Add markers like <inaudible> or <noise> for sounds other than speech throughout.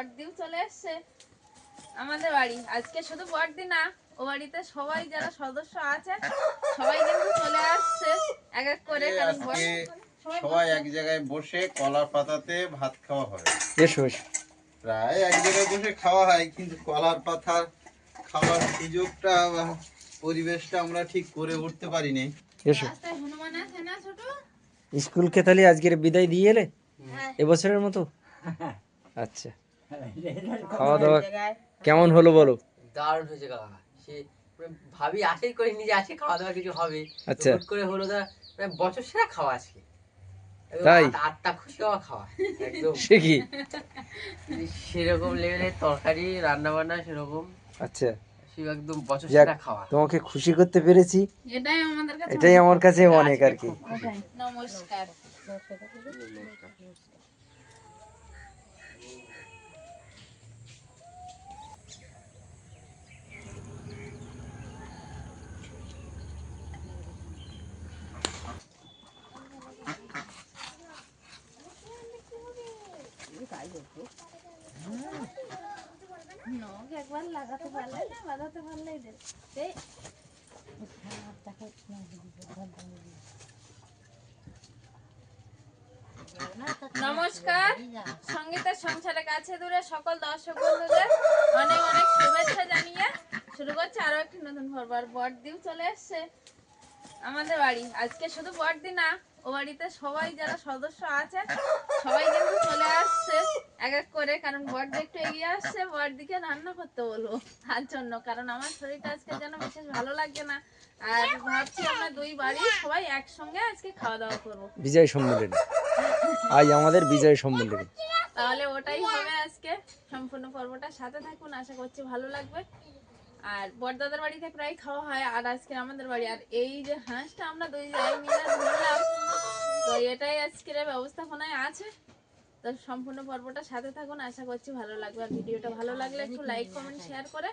বড়দিও চলে এসছে। আমাদের বাড়ি। আজকে শুধু বড়দি না ও বাড়িতে সবাই যারা সদস্য আছে সবাই কিন্তু চলে আসছে। এক এক করে কারণ সবাই এক জায়গায় বসে কলার পাতাতে ভাত খাওয়া হয়। এসো এসো। প্রায় এক জায়গায় বসে খাওয়া হয় কিন্তু কলার পাতার খাওয়ার সুযোগটা পরিবেশটা আমরা ঠিক করে উঠতে পারিনি। এসো। রাস্তায় হনুমান আছে স্কুলকে তাহলে আজকের বিদায় দিয়ে এলে? এবছরের মতো? আচ্ছা <laughs> খাওয়া দাওয়া কেমন হলো বলো? দারুণ হয়েছে কাকা সে মানে ভাবি আশাই করে নিজে আসে খাওয়া দাওয়া কিছু হবে। আচ্ছা। করে হলো না মানে বছর সেরা খাওয়া আজকে। তাই? আত- আত্মা খুশি হওয়া খাওয়া একদম। সে কি? সেরকম লেভেলের তরকারি রান্না বান্না সেরকম। আচ্ছা। সে একদম বছর সেরা খাওয়া। তোমাকে খুশি করতে পেরেছি। এটাই আমাদের কাছে এটাই আমার কাছে অনেক আর কি। নমস্কার। নমস্কার, সঙ্গীতের সংসারের কাছে দূরে সকল দর্শক বন্ধুদের অনেক অনেক শুভেচ্ছা জানিয়ে শুরু করছে আরও একটি নতুন পর্ব আর বড়দিও চলে এসছে আমাদের বাড়ি। আজকে শুধু বড়দি না ও বাড়িতে সবাই যারা সদস্য আছে সবাই কিন্তু চলে আসছে এক এক করে কারণ বড়দি একটু এগিয়ে আসছে বড়দিকে রান্না করতে বলব তার জন্য কারণ আমার শরীরটা আজকে যেন বিশেষ ভালো লাগছে না। আর ভাবছি আমরা দুই বাড়ি সবাই একসঙ্গে আজকে খাওয়া দাওয়া করব। বিজয় সম্মেলন। আজ আমাদের বিজয় সম্মেলন। তাহলে ওটাই হবে আজকে। সম্পূর্ণ পর্বটা সাথে থাকুন আশা করছি ভালো লাগবে। আর বড়দাদার বাড়িতে প্রায় খাওয়া হয় আর আজকে আমাদের বাড়ি। আর এই যে হাঁসটা আমরা দুই যাই মিলে ধরলাম তো এটাই আজকের ব্যবস্থাপনায় আছে। তো সম্পূর্ণ পর্বটা সাথে থাকুন আশা করছি ভালো লাগবে। আর ভিডিওটা ভালো লাগলে একটু লাইক কমেন্ট শেয়ার করে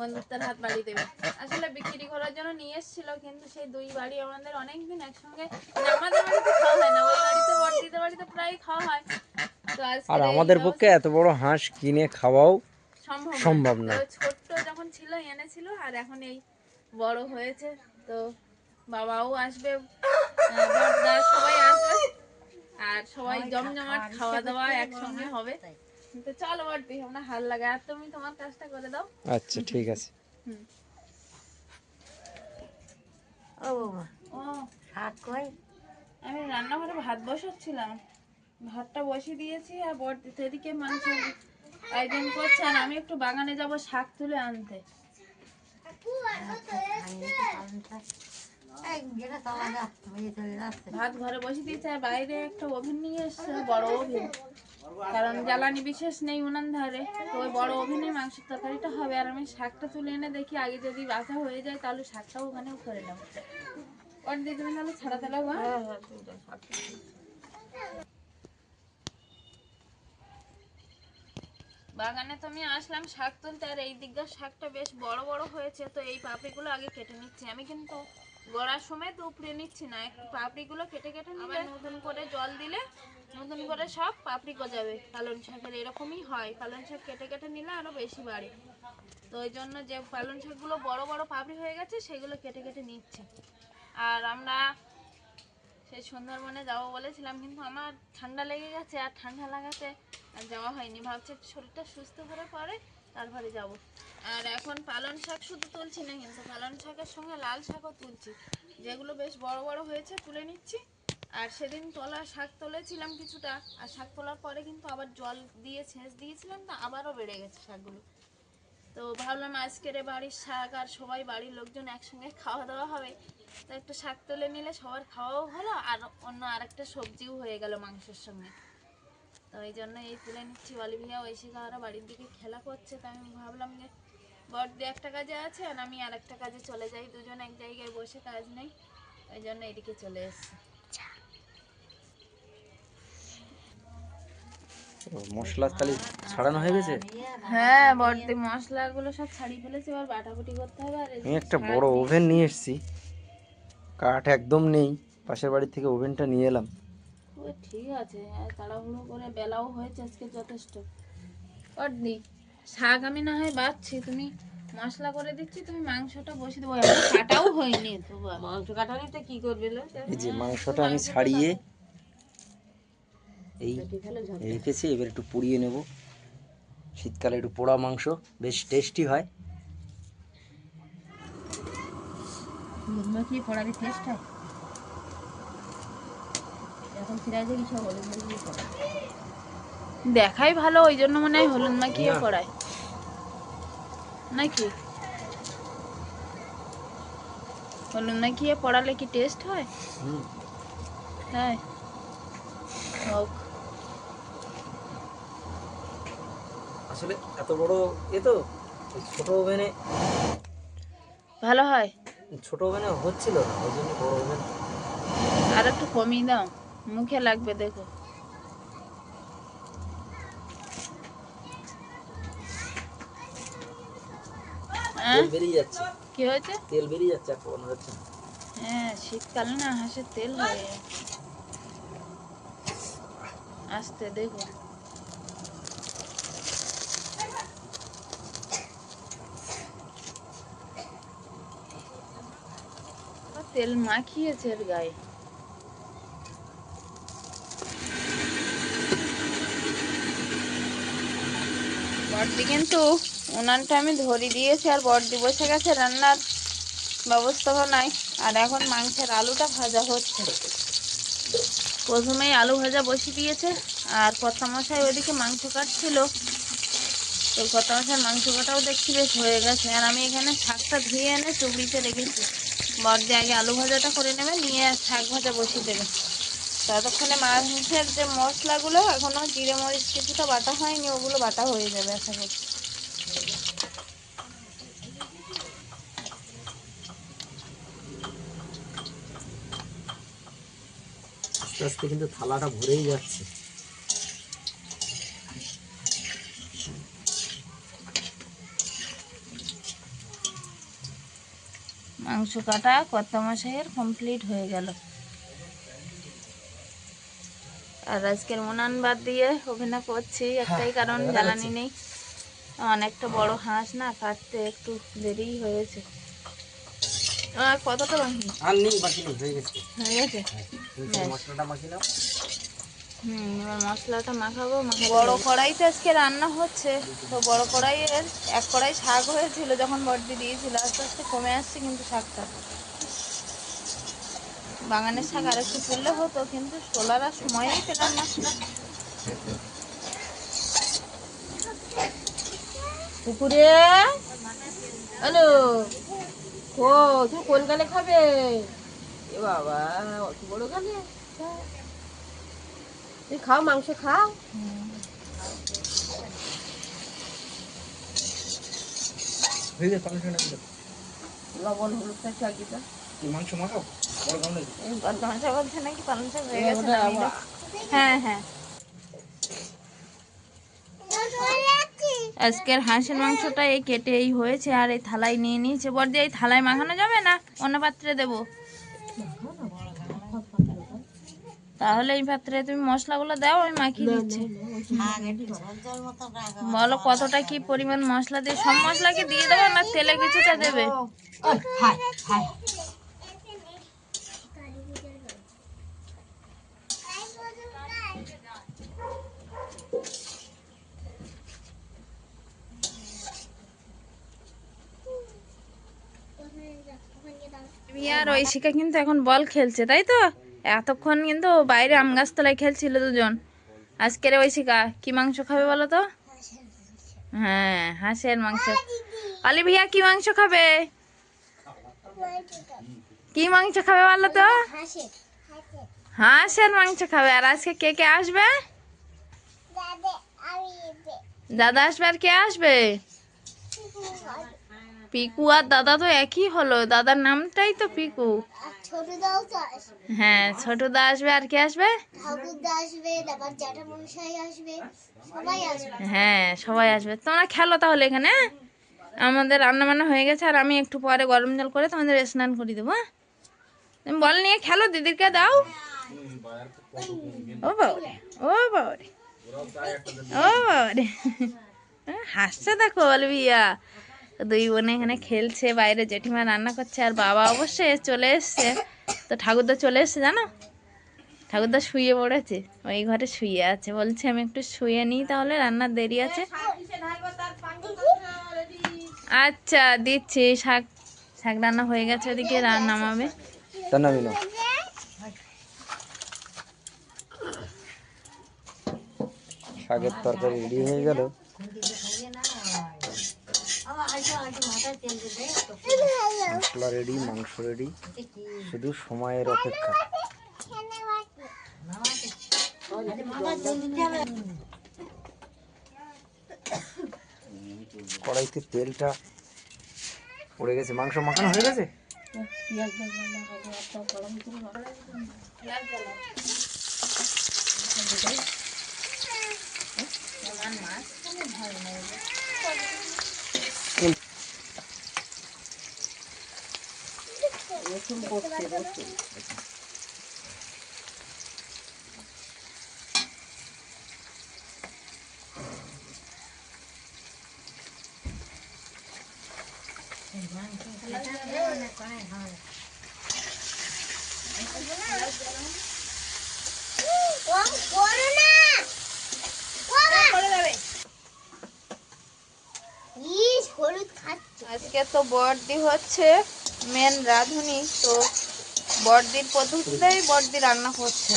বন্ধুত্বের হাত বাড়িয়ে দেবে। আসলে বিক্রি করার জন্য নিয়ে এসেছিল কিন্তু সেই দুই বাড়ি আমাদের অনেকদিন একসঙ্গে মানে আমাদের বাড়িতে খাওয়া হয় না ওই বাড়িতে বড়দিদের বাড়িতে প্রায় খাওয়া হয়। তো আজকে আর আমাদের পক্ষে এত বড় হাঁস কিনে খাওয়াও সম্ভব না। ছোট্ট যখন ছিল এনেছিল আর এখন এই বড় হয়েছে। তো বাবাও আসবে সবাই আসবে আর সবাই জমজমাট খাওয়া দাওয়া একসঙ্গে হবে। তো চলো বড়দি আমরা হাল লাগে আর তুমি তোমার কাজটা করে দাও। আচ্ছা ঠিক আছে। হুম। ও বাবা। ও। শাক কই? আমি রান্নাঘরে ভাত বসাচ্ছিলাম। ভাতটা বসিয়ে দিয়েছি আর বড়দি তো এদিকে মাংস আয়োজন করছেন আমি একটু বাগানে যাব শাক তুলে আনতে। হয়ে ভাত ঘরে বসে দিয়েছে আর বাইরে একটা ওভেন নিয়ে এসছে বড় ওভেন। কারণ জ্বালানি বিশেষ নেই উনান ধারে। তো ওই বড় ওভেনে মাংসের তরকারিটা হবে আর আমি শাকটা তুলে এনে দেখি আগে যদি বাসা হয়ে যায় তাহলে শাকটাও ওখানেও করে নেব। ওর দিয়ে তুমি তাহলে ছাড়াতে লাগবে বাগানে তো আমি আসলাম শাক তুলতে, আর এই দিককার শাকটা বেশ বড় বড় হয়েছে, তো এই পাপড়িগুলো আগে কেটে নিচ্ছি। আমি কিন্তু গড়ার সময় তো উপড়ে নিচ্ছি না একটু পাপড়িগুলো কেটে কেটে নিলে নতুন করে জল দিলে নতুন করে সব পাপড়ি গজাবে, পালং শাকের এরকমই হয়। পালং শাক কেটে কেটে নিলে আরও বেশি বাড়ে। তো ওই জন্য যে পালং শাকগুলো বড় বড় পাপড়ি হয়ে গেছে, সেগুলো কেটে কেটে নিচ্ছি। আর আমরা সেই সুন্দরবনে যাব বলেছিলাম, কিন্তু আমার ঠান্ডা লেগে গেছে, আর ঠান্ডা লাগাতে আর যাওয়া হয়নি, ভাবছি শরীরটা সুস্থ করে পরে তারপরে যাব। আর এখন পালং শাক শুধু তুলছি না কিন্তু পালং শাকের সঙ্গে লাল শাকও তুলছি। যেগুলো বেশ বড় বড় হয়েছে তুলে নিচ্ছি। আর সেদিন তোলা শাক তুলেছিলাম কিছুটা, আর শাক তোলার পরে কিন্তু আবার জল দিয়ে ছেঁচ দিয়েছিলাম তো আবারও বেড়ে গেছে শাকগুলো। তো ভাবলাম আজকের বাড়ির শাক আর সবাই বাড়ির লোকজন একসঙ্গে খাওয়া দাওয়া হবে। তো একটু শাক তুলে নিলে সবার খাওয়াও হলো আর অন্য আরেকটা সবজিও হয়ে গেল মাংসের সঙ্গে। তো এই জন্য এই তুলে নিচ্ছি। অলিভিয়া ঐশী কাহারা বাড়ির দিকে খেলা করছে তাই আমি ভাবলাম যে বড়দি একটা কাজে আছে আর আমি আর একটা কাজে চলে যাই। দুজন এক জায়গায় বসে কাজ নেই ওই জন্য এদিকে চলে এসেছি। মশলা তাহলে ছাড়ানো হয়ে গেছে? হ্যাঁ মশলাগুলো সব ছাড়িয়ে ফেলেছি এবার বাটাবাটি করতে হবে আর আমি একটা বড় ওভেন নিয়ে এসেছি। কাঠ একদম নেই পাশের বাড়ি থেকে ওভেনটা নিয়ে এলাম। ঠিক আছে আর তাড়াহুড়ো করে বেলাও হয়েছে আজকে যথেষ্ট। দি শাক আমি না হয় বাচ্ছি তুমি মশলা করে দিচ্ছি তুমি মাংসটা বসিয়ে দেবো। কাটাও হয়নি তো। মাংস কাটানিতে কি করবে লো? এই যে মাংসটা আমি ছাড়িয়ে এই রেখেছি এবার একটু পুড়িয়ে নেব। শীতকালে একটু পোড়া মাংস বেশ টেস্টি হয়। হলুদ মাখিয়ে পড়াবি টেস্ট হয়? এখন কিছু হলুদ দেখাই ভালো ওই জন্য মনে হয় হলুদ না। পড়ায়। নাকি? হলুদ মাখিয়ে পড়ালে কি টেস্ট হয়? তাই? হোক। আসলে এত বড় এ তো ছোট ওভেনে ভালো হয়? ছোট ওভেনে হচ্ছিল না ওই জন্য বড় ওভেন আর একটু কমিয়ে দাও। মুখে লাগবে দেখো? বেরিয়ে যাচ্ছে। কি হয়েছে? তেল বেরিয়ে যাচ্ছে। হ্যাঁ শীতকালে না হাঁসের তেল হয়। আসতে দেখো। তেল মাখিয়েছে এর গায়ে। বড়দি কিন্তু উনানটা আমি ধরে দিয়েছি আর বড়দি বসে গেছে রান্নার ব্যবস্থাপনায় আর এখন মাংসের আলুটা ভাজা হচ্ছে। প্রথমেই আলু ভাজা বসিয়ে দিয়েছে আর কর্তামশাই ওইদিকে মাংস কাটছিল। তো কর্তামশাই মাংস কাটাও দেখছি বেশ হয়ে গেছে। আর আমি এখানে শাকটা ধুয়ে এনে চুবড়িতে রেখেছি। বড়দি আগে আলু ভাজাটা করে নেবে, নিয়ে শাক ভাজা বসিয়ে দেবে। ততক্ষণে মাংসের যে মশলাগুলো এখনও জিরে মরিচ কিছুটা বাটা হয়নি ওগুলো বাটা হয়ে যাবে আশা করছি। আস্তে আস্তে কিন্তু থালাটা ভরেই যাচ্ছে। মাংস কাটা কত মাসের কমপ্লিট হয়ে গেল। আর আজকের উনান বাদ দিয়ে ওখানে করছি একটাই কারণ জ্বালানি নেই। অনেকটা বড় হাঁস না কাটতে একটু দেরি হয়েছে। আর কতটা বাকি? আর নেই বাকি হয়ে গেছে। হয়ে গেছে? মশলাটা মাখি নাও। হুম এবার মশলাটা মাখাবো বড় কড়াইতে আজকে রান্না হচ্ছে তো বড় কড়াইয়ের এক কড়াই শাক হয়েছিল যখন বর্দি দিয়েছিল আস্তে আস্তে কমে আসছে কিন্তু শাকটা। বাগানের শাক আর একটু তুললে হতো কিন্তু তোলার আর সময়ই পেলাম না। পুকুরে? হ্যালো ও তুমি কোন গালে খাবে? এ বাবা অত বড় গালে? তুই খাও মাংস খাও। লবণ হলুদটা চাকি মাংস মাখাও? বলছে নাকি শাক হয়ে গেছে হ্যাঁ হ্যাঁ আজকের হাঁসের মাংসটা এই কেটে এই হয়েছে আর এই থালায় নিয়ে নিয়েছে। বর্দি এই থালায় মাখানো যাবে না? অন্য পাত্রে দেব। তাহলে এই পাত্রে তুমি মশলাগুলো দাও আমি মাখিয়ে দিচ্ছি। বলো কতটা কি পরিমাণ মশলা দিয়ে সব মশলা কি দিয়ে দেবে না তেলে কিছুটা দেবে? আর ঐশিকা কিন্তু এখন বল খেলছে তাই তো? এতক্ষণ কিন্তু বাইরে আম গাছতলায় খেলছিল দুজন। আজকের ঐশিকা কি মাংস খাবে বলো তো? হ্যাঁ হাঁসের মাংস। অলি ভাইয়া কি মাংস খাবে? কি মাংস খাবে বলো তো? হাঁসের মাংস খাবে। আর আজকে কে কে আসবে? দাদা আসবে আর কে আসবে? পিকু আর দাদা তো একই হলো। দাদার নামটাই তো পিকু। হ্যাঁ ছোট দা আসবে আর কে আসবে? হ্যাঁ সবাই আসবে। তোমরা খেলো তাহলে এখানে হ্যাঁ? আমাদের রান্না বান্না হয়ে গেছে আর আমি একটু পরে গরম জল করে তোমাদের স্নান করে দেবো হ্যাঁ? তুমি বল নিয়ে খেলো দিদিকে দাও। ও বাবারে ও বাবারে ও বাবারে। হাসছে দেখো অলভিয়া দুই বোনে এখানে খেলছে, বাইরে জেঠিমা রান্না করছে আর বাবা অবশ্যই চলে এসছে। তো ঠাকুরদা চলে এসছে, জানো? ঠাকুরদা শুয়ে পড়েছে, ওই ঘরে শুয়ে আছে। বলছে, আমি একটু শুয়ে নিই তাহলে, রান্নার দেরি আছে। আচ্ছা দিচ্ছি। শাক শাক রান্না হয়ে গেছে ওদিকে রান্না নামাবে শাকের তরকারি রেডি হয়ে গেল আবার আইসো আইসো মাথায় তেল দিতে মশলা রেডি মাংস রেডি শুধু সময়ের অপেক্ষা। কড়াইতে তেলটা পড়ে গেছে। মাংস মাখানো হয়ে গেছে? ইস হলুদ খাচ্ছে। আজকে তো বড়দি হচ্ছে। মেন রাঁধুনি, তো বড়দির পদ্ধতিতেই বড়দি রান্না করছে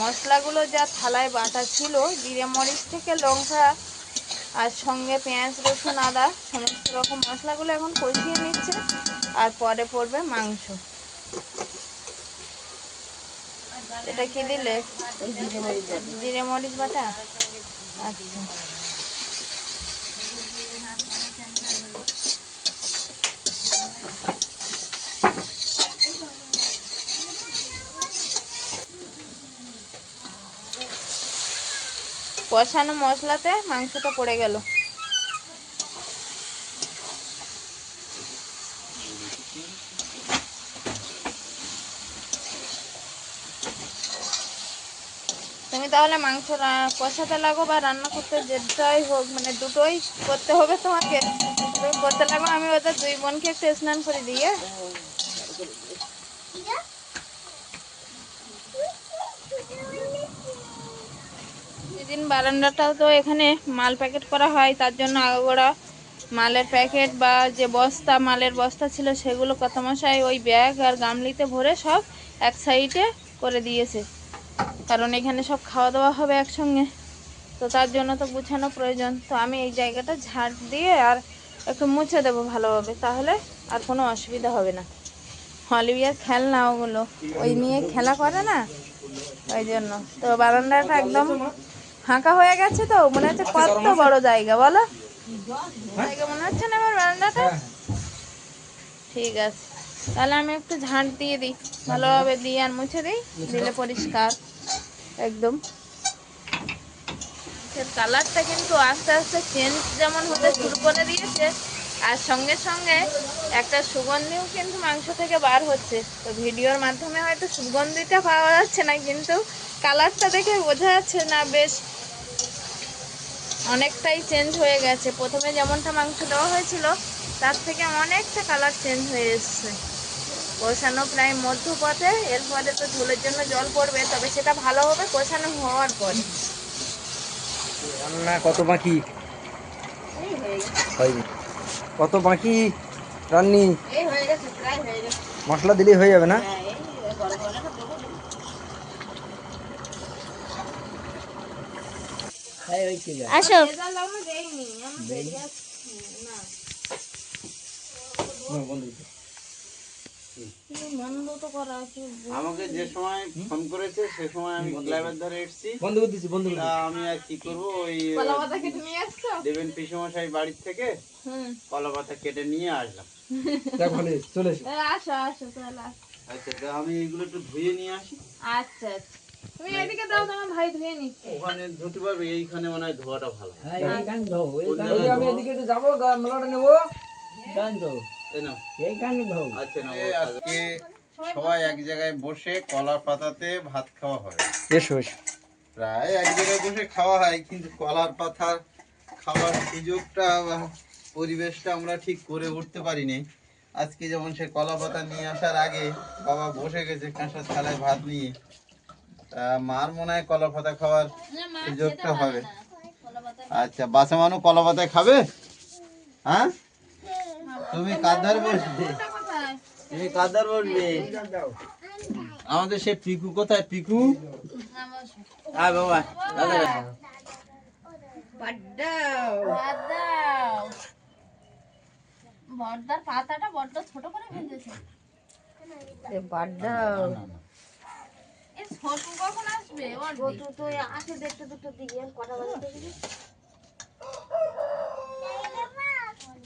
মশলাগুলো যা থালায় বাটা ছিল, জিরে মরিচ থেকে লঙ্কা আর সঙ্গে পেঁয়াজ, রসুন, আদা, সমস্ত রকম মশলাগুলো এখন কষিয়ে নিচ্ছে, আর পরে পড়বে মাংস। এটা কি দিলে? জিরে মরিচ বাটা? আচ্ছা। কষানো মশলাতে মাংসটা পড়ে গেল। তুমি তাহলে মাংস কষাতে লাগো বা রান্না করতে যেটাই হোক মানে দুটোই করতে হবে তোমাকে। তুমি করতে লাগো, আমি ওদের দুই বোনকে একটু স্নান করে দিই হ্যাঁ? বারান্দাটাও তো এখানে মাল প্যাকেট করা হয়, তার জন্য আগাগোড়া মালের প্যাকেট বা যে বস্তা, মালের বস্তা ছিল সেগুলো কত মশাই ওই ব্যাগ আর গামলিতে ভরে সব এক সাইডে করে দিয়েছে। কারণ এখানে সব খাওয়া দাওয়া হবে একসঙ্গে। তো তার জন্য তো গুছানো প্রয়োজন। তো আমি এই জায়গাটা ঝাড় দিয়ে আর একটু মুছে দেবো ভালোভাবে, তাহলে আর কোনো অসুবিধা হবে না। হলিবিয়ার খেলনা ওগুলো ওই নিয়ে খেলা করে না? ওই জন্য। তো বারান্দাটা একদম ফাঁকা হয়ে গেছে তো মনে হচ্ছে কত বড় জায়গা বলো। জায়গা মনে হচ্ছে না আমার বারান্দাটা? ঠিক আছে। তাহলে আমি একটু ঝাঁট দিয়ে দিই ভালোভাবে দিয়ে আর মুছে দিই দিলে পরিষ্কার একদম। কালারটা কিন্তু আস্তে আস্তে চেঞ্জ যেমন হতে শুরু করে দিয়েছে আর সঙ্গে সঙ্গে একটা সুগন্ধিও কিন্তু মাংস থেকে বার হচ্ছে। তো ভিডিওর মাধ্যমে হয়তো সুগন্ধিটা পাওয়া যাচ্ছে না কিন্তু কালারটা দেখে বোঝা যাচ্ছে না বেশ অনেকটাই চেঞ্জ হয়ে গেছে। প্রথমে যেমনটা মাংস দেওয়া হয়েছিল তার থেকে অনেকটা কালার চেঞ্জ হয়ে এসছে। কষানো প্রায় মধ্যপথে এরপরে তো ঝোলের জন্য জল পড়বে তবে সেটা ভালো হবে কষানো হওয়ার পরে। রান্না কত বাকি? কত বাকি রান্নি? হয়ে হয়ে মশলা দিলেই হয়ে যাবে না হ্যাঁ এই গরম গরম দেবো আসো রেজাল্ট এখনও দেয়নি আমি দেরি আছে না কি মন্দ তো করা আছে। আমাকে যে সময় ফোন করেছে সে সময় আমি ক্লাবের ধারে এসেছি। বন্ধ দিচ্ছি বন্ধ আমি আর কি করব ওই কলা পাতা কেটে নিয়ে আসছো? দেবেন পিসমশাই বাড়ির থেকে হুম। কলা পাতা কেটে নিয়ে আসলাম। <laughs> দেখ ভালো চলে এসো। আসো আসো। আচ্ছা তা আমি এগুলো একটু ধুয়ে নিয়ে আসি। আচ্ছা আচ্ছা। তুমি এদিকে দাও তোমার ভাই ধুয়ে নিচ্ছে। ওখানে ধুতে পারবে এইখানে মনে হয় ধোয়াটা ভালো। হ্যাঁ, কোন জায়গায় আমি এদিকে একটু যাব মেলাটা নেব। এই নাও। আচ্ছা নাও, আজকে সবাই এক জায়গায় বসে কলা পাতাতে ভাত খাওয়া হয়। এসো এসো। প্রায় এক জায়গায় বসে খাওয়া হয় কিন্তু কলার পাতার খাওয়ার সুযোগটা বা পরিবেশটা আমরা ঠিক করে উঠতে পারিনি। আজকে যেমন সে কলা পাতা নিয়ে আসার আগে বাবা বসে গেছে কাঁসার থালায় ভাত নিয়ে। মার মনে হয় কলা পাতা খাওয়ার সুযোগটা হবে। আচ্ছা বাসা মানু কলা পাতা খাবে? হ্যাঁ? তুমি কাদার বসবে? তুমি কাদার বসবে আমাদের সে পিকু কোথায় পিকু? আয় বাবা দাদা। পাতাটা বড্ড ছোট করে ভেজেছে। ছোট কখন আসবে? ওর দিক। তো আসে দেখতে দুটো দিকে কটা বাজে দেখি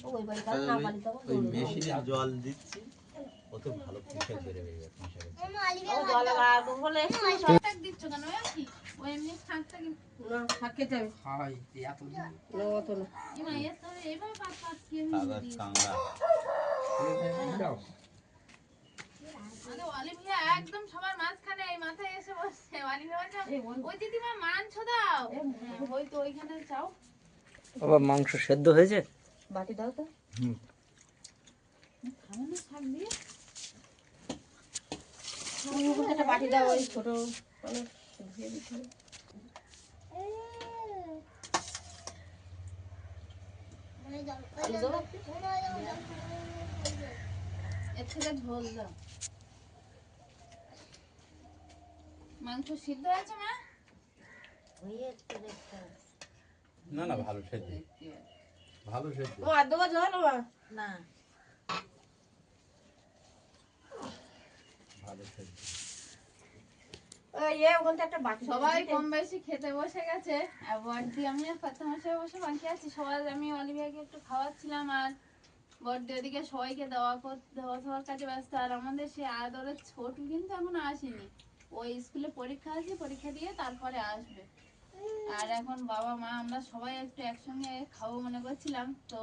ওই বাড়ি না পারি তখন ওই মেশিনে জল দিচ্ছি কত ভালো পুষে বেরোবে মামা অলিভিয়া আরে অলিভিয়া একদম সবার মাঝখানে এই মাথায় এসে বসছে অলিভিয়া বলছে, ওই দিদিমা মাংস দাও হ্যাঁ, ওই তো ওইখানে চাও বাবা মাংস সেদ্ধ হয়েছে বাটি দাও তো খাব না শাক দিয়ে একটা বাটি দাও ওই ছোট মানে ধুয়ে দিতে হবে। মনে জল ওই জল মনে হয় জল এর থেকে ঝোল দাও মাংস সিদ্ধ আছে মা। না না ভালো সেদ্ধ। ভালো সেদ্ধ। ও না। ভালো সেদ্ধ। একটা সবাই কম বেশি খেতে বসে গেছে আর বর্দি আমি বসে বাকি আছি। সবাই আমি অলিভিয়াকে একটু খাওয়াচ্ছিলাম আর বর্দি ওদিকে সবাইকে দেওয়া কর- দেওয়া দেওয়ার কাজে ব্যস্ত আর আমাদের সে আদরের ছোট কিন্তু এখনও আসেনি। ওই স্কুলে পরীক্ষা আছে, পরীক্ষা দিয়ে তারপরে আসবে। আর এখন বাবা, মা, আমরা সবাই একটু একসঙ্গে খাব মনে করছিলাম, তো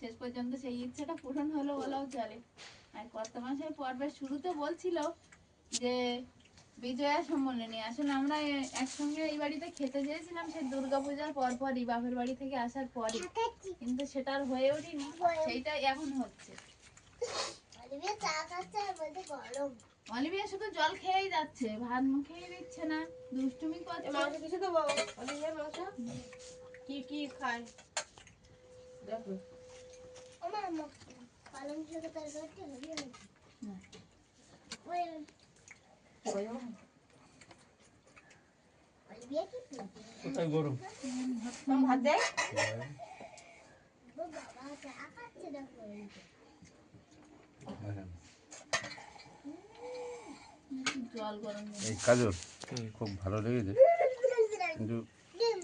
শেষ পর্যন্ত সেই ইচ্ছাটা পূরণ হলো বলাও চলে আর কত মাসের পর্বের শুরুতে বলছিল যে, বিজয়া সম্মেলনী আসলে আমরা একসঙ্গে এই বাড়িতে খেতে চেয়েছিলাম সেই দুর্গাপূজার পর পরই বাপের বাড়ি থেকে আসার পরই। কিন্তু সেটা আর হয়ে ওঠেনি সেইটা এখন হচ্ছে। গরম। অলিভিয়া শুধু জল খেয়েই যাচ্ছে ভাত মুখেই দিচ্ছে না দুষ্টুমি করছে। মাংস কিছু দেবো? অলিভিয়া মাংস? কি কি খায়? দেখো। আমার পালং শাকের তরকারিটা হেভি হয়েছে ওই ওই অলিভিয়া কি কোথায় গরু ভাত বাবা দেখো করে। এই কাজল খুব ভালো লেগেছে। কিন্তু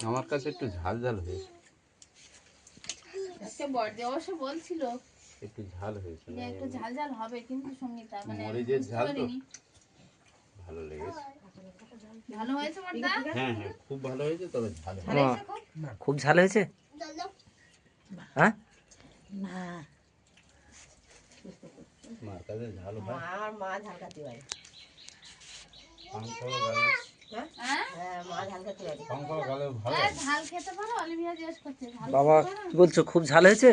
আমার কাছে একটু ঝাল ঝাল হয়েছে। অবশ্য বলছিল একটু ঝাল হয়েছে একটু ঝাল ঝাল হবে কিন্তু সঙ্গীতা মানে মরিচের ঝাল তো? ভালো লেগেছে। ভালো হয়েছে হ্যাঁ হ্যাঁ খুব ভালো হয়েছে তবে ঝাল মা, খুব? ঝাল হয়েছে? হ্যাঁ? মার কাছে ঝাল মা হয় আমার মা ঝাল হ্যাঁ বাবা কি বলছো খুব ঝাল হয়েছে?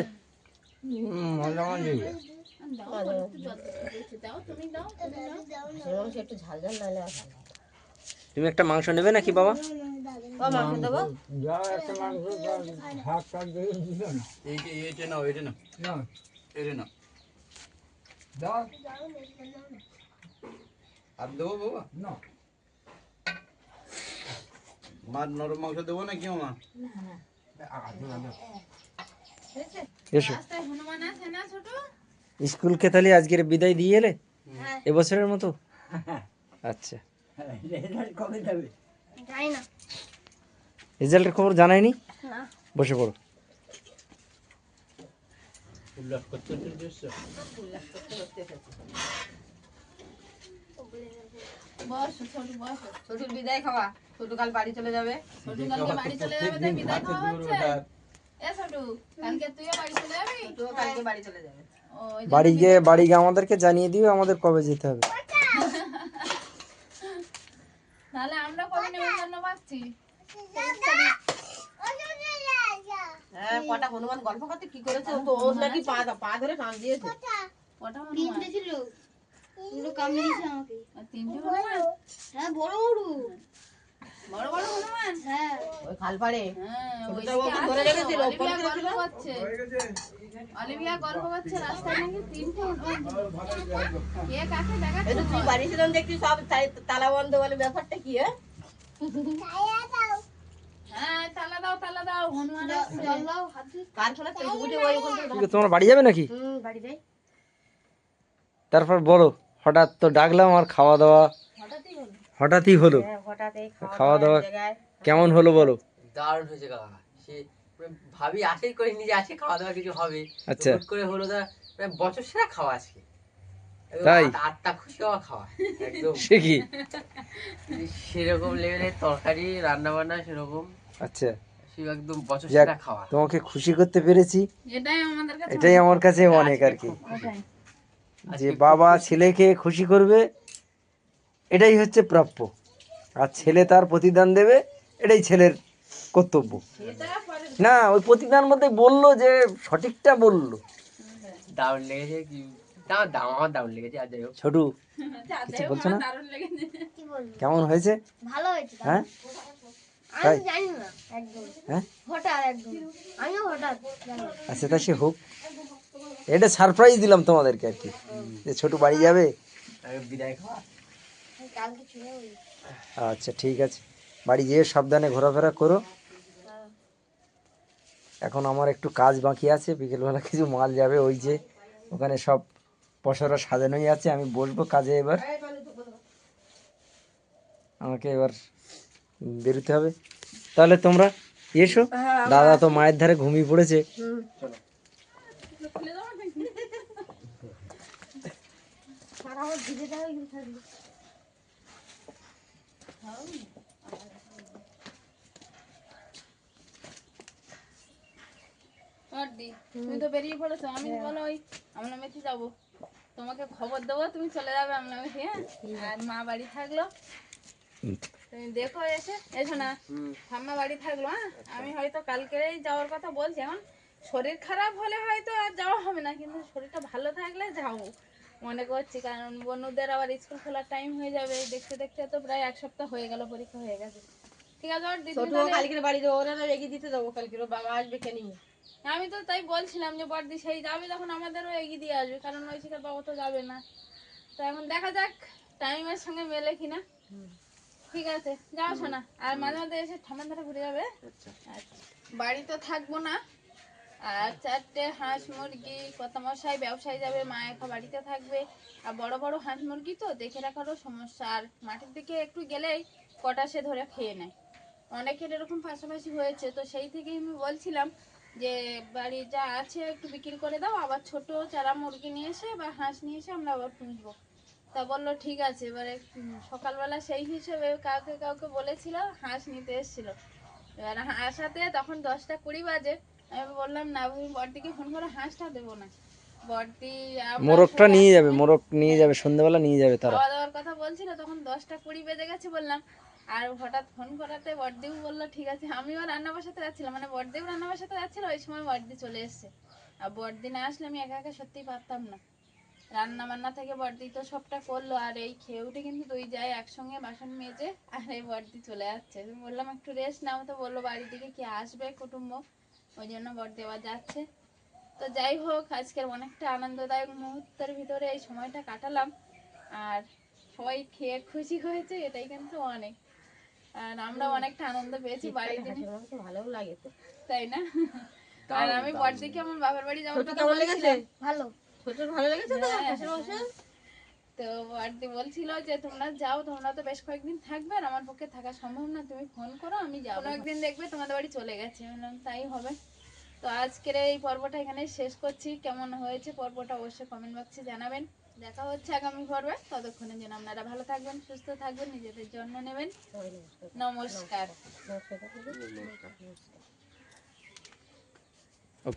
তুমি দাও তুমি দাও। সে মাংস একটু মাংস নেবে নাকি বাবা? ও মাংস দেবো? এইটা এইটা নাও এটা নাও। আর দেবো বাবা? মার নরম মাংস দেবো না কি মা এসো। না ছোট? স্কুলকে তাহলে আজকের বিদায় দিয়ে এলে? এবছরের মতো? <laughs> আচ্ছা। না। রেজাল্টের খবর জানায়নি? বসে পড়ো। উল্লাস করতে করতে এসছো? বসো ছোট বসো ছোটুর বিদায় খাওয়া। ছোটু কাল বাড়ি চলে যাবে। ছোট কালকে বাড়ি চলে যাবে তাই বিদায় খাওয়া হচ্ছে? এ ছোট কালকে তুইও বাড়ি চলে যাবি? ছোটু কালকে বাড়ি চলে যাবে। ও, ওই জন্য বাড়ি গিয়ে বাড়ি গিয়ে আমাদেরকে জানিয়ে দিও আমাদের কবে যেতে হবে। <laughs> তাহলে আমরা কবে নেমন্তন্ন পাচ্ছি? হ্যাঁ কটা? হনুমান গল্প করতে কি করেছে? ও তো ওর নাকি পা পা ধরে টান দিয়েছে। কটা হনুমান? কামড়িয়েছে আমাকে। আর তিনটে হনুমান? হ্যাঁ বড় বড়। বড় বড় হনুমান? হ্যাঁ। ওই খাল পাড়ে হ্যাঁ ওকে ধরে রেখেছিল, অলিভিয়া গল্প করেছিল। করছে। অলিভিয়া গল্প করছে রাস্তায় নাকি তিনটে হনুমান? কে কাকে দেখাচ্ছে? তো তুই বাড়ি ছিলাম দেখছি সব তালা বন্ধ বলে ব্যাপারটা কি হ্যাঁ? হ্যাঁ ওই তোমরা বাড়ি যাবে নাকি? বাড়ি তারপর বলো। হঠাৎ তো ডাকলাম আর খাওয়া দাওয়া হঠাৎই হলো। হঠাৎই হলো। হ্যাঁ খাওয়া দাওয়া কেমন হলো বলো? দারুণ হয়েছে সে মানে ভাবি আশাই করিনি যে আজকে খাওয়া দাওয়া কিছু হবে। আচ্ছা। করে হলো তা মানে বছর সেরা খাওয়া আজকে। তাই? আটটা খুশি হওয়া খাওয়া একদম। সে কি? সেরকম লেভেলের তরকারি রান্না বান্না সেরকম। আচ্ছা। সে একদম বছর সেরা খাওয়া। তোমাকে খুশি করতে পেরেছি। এটাই আমাদের কাছে এটাই আমার কাছে অনেক আর কি। যে বাবা ছেলেকে খুশি করবে এটাই হচ্ছে প্রাপ্য। আর ছেলে তার প্রতিদান দেবে এটাই ছেলের কর্তব্য। না ওই প্রতিদান মধ্যে বলল যে সঠিকটা বলল। দারুণ লেগেছে কি? ছোটু কিছু বলছো না? কেমন হয়েছে? ভালো হয়েছে হ্যাঁ? হ্যাঁ। আচ্ছা তা সে হোক। এটা সারপ্রাইজ দিলাম তোমাদেরকে আর কি। যে ছোটু বাড়ি যাবে। আচ্ছা ঠিক আছে। বাড়ি যেয়ে সাবধানে ঘোরাফেরা করো। এখন আমার একটু কাজ বাকি আছে। বিকেলবেলা কিছু মাল যাবে ওই যে ওখানে সব পসরা সাজানোই আছে। আমি বসবো কাজে এবার। আমাকে এবার বেরোতে হবে। তাহলে তোমরা এসো। দাদা তো মায়ের ধারে ঘুমিয়ে পড়েছে সারা আমার ভিজে দেওয়া কিন্তু থাকবে আর দি তুমি তো বেরিয়ে পড়েছো আমি বলো ওই আমরা মেথি যাব। তোমাকে খবর দেবো তুমি চলে যাবে আমরা মেথি হ্যাঁ আর মা বাড়ি থাকল। তুমি দেখো এসে এসো না। ঠাম্মা বাড়ি থাকল হ্যাঁ? আমি হয়তো কালকেই যাওয়ার কথা বলছি এখন শরীর খারাপ হলে হয়তো আর যাওয়া হবে না কিন্তু শরীরটা ভালো থাকলে যাব। মনে করছি কারণ বন্ধুদের আবার স্কুল খোলার টাইম হয়ে যাবে। দেখতে দেখতে তো প্রায় এক সপ্তাহ হয়ে গেল পরীক্ষা হয়ে গেছে। ঠিক আছে ওর দিদি কালকে বাড়ি ওরা এগিয়ে দিতে কালকে ওর বাবা আসবে কে নিয়ে। আমি তো তাই বলছিলাম যে বড়দি সেই যাবে তখন আমাদেরও এগিয়ে দিয়ে আসবে কারণ ওই শিকার বাবা তো যাবে না। তো এখন দেখা যাক টাইমের সঙ্গে মেলে কিনা। ঠিক আছে যাও শোনা আর মাঝে মাঝে এসে ঠান্ডা ধারে ঘুরে যাবে। আচ্ছা। বাড়িতে থাকব না। আর চারটে হাঁস মুরগি, কত মশাই, ব্যবসায় যাবে, মা একা বাড়িতে থাকবে। আর বড় বড় হাঁস মুরগি তো, দেখে রাখারও সমস্যা। আর মাঠের দিকে একটু গেলেই কটা সে ধরে খেয়ে নেয়। অনেকের এরকম পাশাপাশি হয়েছে, তো সেই থেকেই আমি বলছিলাম যে, বাড়ি যা আছে একটু বিক্রি করে দাও, আবার ছোট চারা মুরগি নিয়ে এসে বা হাঁস নিয়ে এসে আমরা আবার পুষবো। তা বলল, ঠিক আছে। এবারে সকালবেলা সেই হিসেবে কাউকে কাউকে বলেছিল, হাঁস নিতে এসেছিল। এবার আসাতে তখন দশটা কুড়ি বাজে। আমি বললাম না তুমি বড়দিকে ফোন করে হাঁসটা দেবো না। বড়দি মোরগটা নিয়ে যাবে মোরগ নিয়ে যাবে সন্ধ্যাবেলা নিয়ে যাবে তারা। খাওয়া দাওয়ার কথা বলছিল তখন দশটা কুড়ি বেজে গেছে বললাম। আর হঠাৎ ফোন করাতে বড়দিও বলল ঠিক আছে আমিও রান্না বসাতে যাচ্ছিলাম। মানে বড়দিও রান্না বসাতে যাচ্ছিল ওই সময় বড়দি চলে এসছে। আর বড়দি না আসলে আমি একা একা সত্যিই পারতাম না। রান্না বান্না থেকে বড়দি তো সবটা করল আর এই খেয়ে উঠে কিন্তু দুই যায় একসঙ্গে বাসন মেজে আর এই বড়দি চলে যাচ্ছে। আমি বললাম একটু রেস্ট নাও। তো বলল বাড়ির দিকে কি আসবে কুটুম্ব? ওই জন্য বড়দি আবার যাচ্ছে। তো যাই হোক আজকের অনেকটা আনন্দদায়ক মুহূর্তের ভিতরে এই সময়টা কাটালাম। আর সবাই খেয়ে খুশি হয়েছে এটাই কিন্তু অনেক। আর আমরা অনেকটা আনন্দ পেয়েছি বাড়ির তো ভালোও লাগে তো। তাই না? আর আমি বড়দিকে আমার বাবার বাড়ি যাওয়ার কথা লেগেছে? ভালো। ভালো লেগেছে তো হ্যাঁ? তো বড়দি বলছিল যে তোমরা যাও তোমরা তো বেশ কয়েকদিন থাকবে আর আমার পক্ষে থাকা সম্ভব না। তুমি ফোন করো আমি যাব। কোনো একদিন দেখবে তোমাদের বাড়ি চলে গেছে। তাই হবে। তো আজকের এই পর্বটা এখানে শেষ করছি। কেমন হয়েছে পর্বটা অবশ্যই কমেন্ট বক্সে জানাবেন। দেখা হচ্ছে আগামী পর্বে। ততক্ষণের জন্য আপনারা ভালো থাকবেন সুস্থ থাকবেন নিজেদের যত্ন নেবেন। নমস্কার। নমস্কার।